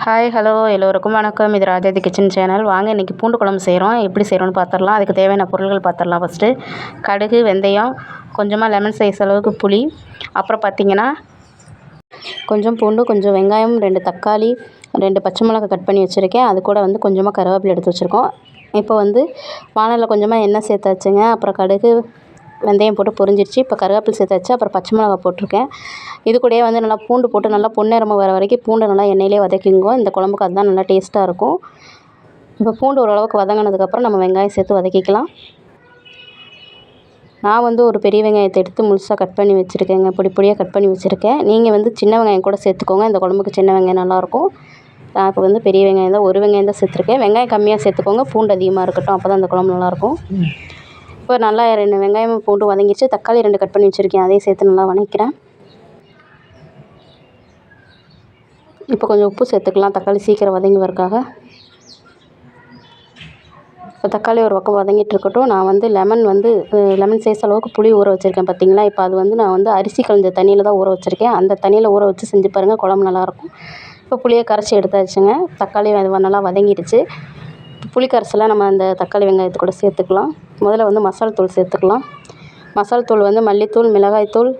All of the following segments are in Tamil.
ஹாய் ஹலோ எல்லோருக்கும் வணக்கம். இது ராஜாதி கிச்சன் சேனல். வாங்க இன்றைக்கி பூண்டு குழம்பு செய்கிறோம் எப்படி செய்கிறோன்னு பார்த்துடலாம் அதுக்கு தேவையான பொருட்கள் பார்த்துடலாம் ஃபஸ்ட்டு கடுகு வெந்தயம் கொஞ்சமாக லெமன் சைஸ் அளவுக்கு புளி. அப்புறம் பார்த்திங்கன்னா கொஞ்சம் பூண்டு கொஞ்சம் வெங்காயம் ரெண்டு தக்காளி ரெண்டு பச்சை மிளகா கட் பண்ணி வச்சுருக்கேன். அது கூட வந்து கொஞ்சமாக கருவேப்பிலை எடுத்து வச்சுருக்கோம். இப்போ வந்து வானலில் கொஞ்சமாக எண்ணெய் சேர்த்தாச்சுங்க. அப்புறம் கடுகு வெந்தயம் போட்டு பொரிஞ்சிருச்சு. இப்போ கருவேப்பிலை சேர்த்தாச்சு அப்புறம் பச்சை மிளகா போட்டிருக்கேன். இது கூடயே வந்து நல்லா பூண்டு போட்டு நல்லா பொன்னிறமாக வர வரைக்கும் பூண்டை நல்லா எண்ணெயிலே வதக்கிங்கோ. இந்த குழம்புக்கு அதுதான் நல்லா டேஸ்ட்டாக இருக்கும். இப்போ பூண்டு ஓரளவுக்கு வதங்கினதுக்கப்புறம் நம்ம வெங்காயம் சேர்த்து வதக்கிக்கலாம். நான் வந்து ஒரு பெரிய வெங்காயத்தை எடுத்து முழுசாக கட் பண்ணி வச்சுருக்கேங்க. பொடி பொடியாக கட் பண்ணி வச்சுருக்கேன். நீங்கள் வந்து சின்ன வெங்காயம் கூட சேர்த்துக்கோங்க. இந்த குழம்புக்கு சின்ன வெங்காயம் நல்லாயிருக்கும் நான் இப்போ வந்து பெரிய வெங்காயம் தான் ஒரு வெங்காயம் தான் சேர்த்துருக்கேன். வெங்காயம் கம்மியாக சேர்த்துக்கோங்க. பூண்டு அதிகமாக இருக்கட்டும். அப்போ தான் அந்த குழம்பு நல்லாயிருக்கும் இப்போ நல்லா ரெண்டு வெங்காயமும் பூண்டு வதங்கிடுச்சு தக்காளி ரெண்டு கட் பண்ணி வச்சுருக்கேன். அதையும் சேர்த்து நல்லா வதக்கிறேன் இப்போ கொஞ்சம் உப்பு சேர்த்துக்கலாம். தக்காளி சீக்கிரம் வதங்கி வரக்காக இப்போ தக்காளி ஒரு பக்கம் வதங்கிட்டு இருக்கட்டும். நான் வந்து லெமன் வந்து லெமன் சைஸ் அளவுக்கு புளி ஊற வச்சுருக்கேன் பார்த்தீங்களா? இப்போ அது வந்து நான் வந்து அரிசி கலந்த தண்ணியில் தான் ஊற வச்சுருக்கேன். அந்த தண்ணியில் ஊற வச்சு செஞ்சு பாருங்கள் குழம்பு நல்லாயிருக்கும் இப்போ புளியை கரைச்சி எடுத்தாச்சுங்க. தக்காளி நல்லா வதங்கிடுச்சு புளிக்கரைசலை நம்ம அந்த தக்காளி வெங்காயத்து கூட சேர்த்துக்கலாம். முதல்ல வந்து மசாலா தூள் சேர்த்துக்கலாம். மசாலா தூள் வந்து மல்லித்தூள் மிளகாய்த்தூள்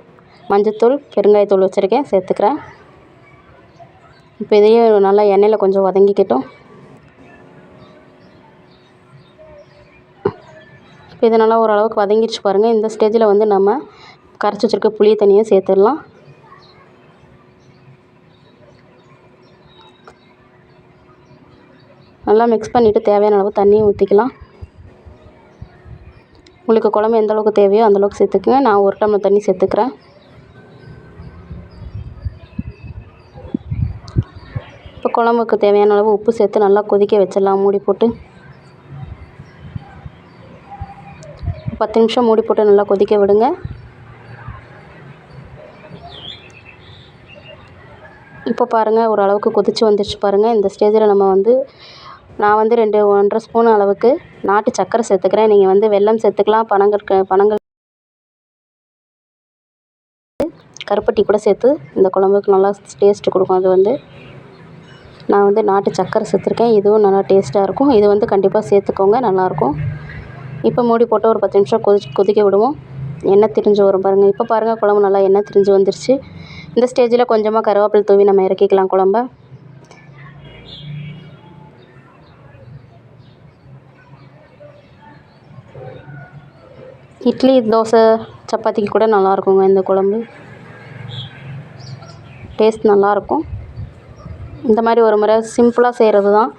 மஞ்சத்தூள் பெருங்காயத்தூள் வச்சுருக்கேன் சேர்த்துக்கிறேன். இப்போ இதையும் நல்லா எண்ணெயில் கொஞ்சம் வதங்கிக்கிட்டோம். இப்போ இது நல்லா ஓரளவுக்கு வதங்கிடுச்சு பாருங்கள் இந்த ஸ்டேஜில் வந்து நம்ம கரைச்சி வச்சுருக்க புளியை தண்ணியை சேர்த்துடலாம். நல்லா மிக்ஸ் பண்ணிவிட்டு தேவையான அளவு தண்ணியும் ஊற்றிக்கலாம் உங்களுக்கு குழம்பு எந்த அளவுக்கு தேவையோ அந்தளவுக்கு சேர்த்துக்குங்க. நான் ஒரு டம்ளர் தண்ணி சேர்த்துக்கிறேன். இப்போ குழம்புக்கு தேவையான அளவு உப்பு சேர்த்து நல்லா கொதிக்க வச்சிடலாம். மூடி போட்டு. பத்து நிமிஷம் மூடி போட்டு நல்லா கொதிக்க விடுங்க. இப்போ பாருங்கள் ஓரளவுக்கு கொதித்து வந்துடுச்சு பாருங்கள் இந்த ஸ்டேஜில் நம்ம வந்து நான் வந்து ரெண்டு ஒன்றரை ஸ்பூன் அளவுக்கு நாட்டு சர்க்கரை சேர்த்துக்கிறேன். நீங்கள் வந்து வெல்லம் சேர்த்துக்கலாம் பனங்கற்க பனங்கள் கருப்பட்டி கூட சேர்த்து இந்த குழம்புக்கு நல்லா டேஸ்ட்டு கொடுக்கும். அது வந்து நான் வந்து நாட்டு சர்க்கரை சேர்த்துருக்கேன். இதுவும் நல்லா டேஸ்ட்டாக இருக்கும். இது வந்து கண்டிப்பாக சேர்த்துக்கோங்க. நல்லாயிருக்கும். இப்போ மூடி போட்டு ஒரு பத்து நிமிஷம் கொதி கொதிக்க விடுவோம். எண்ணெய் திரிஞ்சு வரும் பாருங்கள் இப்போ பாருங்கள் குழம்பு நல்லா எண்ணெய் திரிஞ்சு வந்துருச்சு. இந்த ஸ்டேஜில் கொஞ்சமாக கருவேப்பிலை தூவி நம்ம இறக்கிக்கலாம் குழம்ப. இட்லி தோசை சப்பாத்திக்கு கூட நல்லாயிருக்குங்க இந்த குழம்பு. டேஸ்ட் நல்லாயிருக்கும். இந்த மாதிரி ஒரு முறை சிம்பிளாக செய்கிறது தான்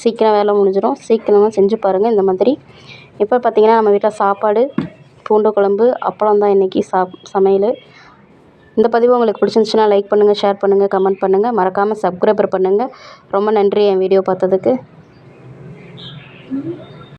சீக்கிரம் வேலை முடிஞ்சிடும் சீக்கிரமாக செஞ்சு பாருங்கள் இந்த மாதிரி. இப்போ பார்த்திங்கன்னா நம்ம வீட்டில் சாப்பாடு பூண்டு குழம்பு அப்பளம் தான் இன்றைக்கி சாப் சமையல். இந்த பதிவு உங்களுக்கு பிடிச்சிருந்துச்சுன்னா லைக் பண்ணுங்கள் ஷேர் பண்ணுங்கள் கமெண்ட் பண்ணுங்கள் மறக்காமல் சப்ஸ்கிரைபர் பண்ணுங்கள் ரொம்ப நன்றி என் வீடியோ பார்த்ததுக்கு.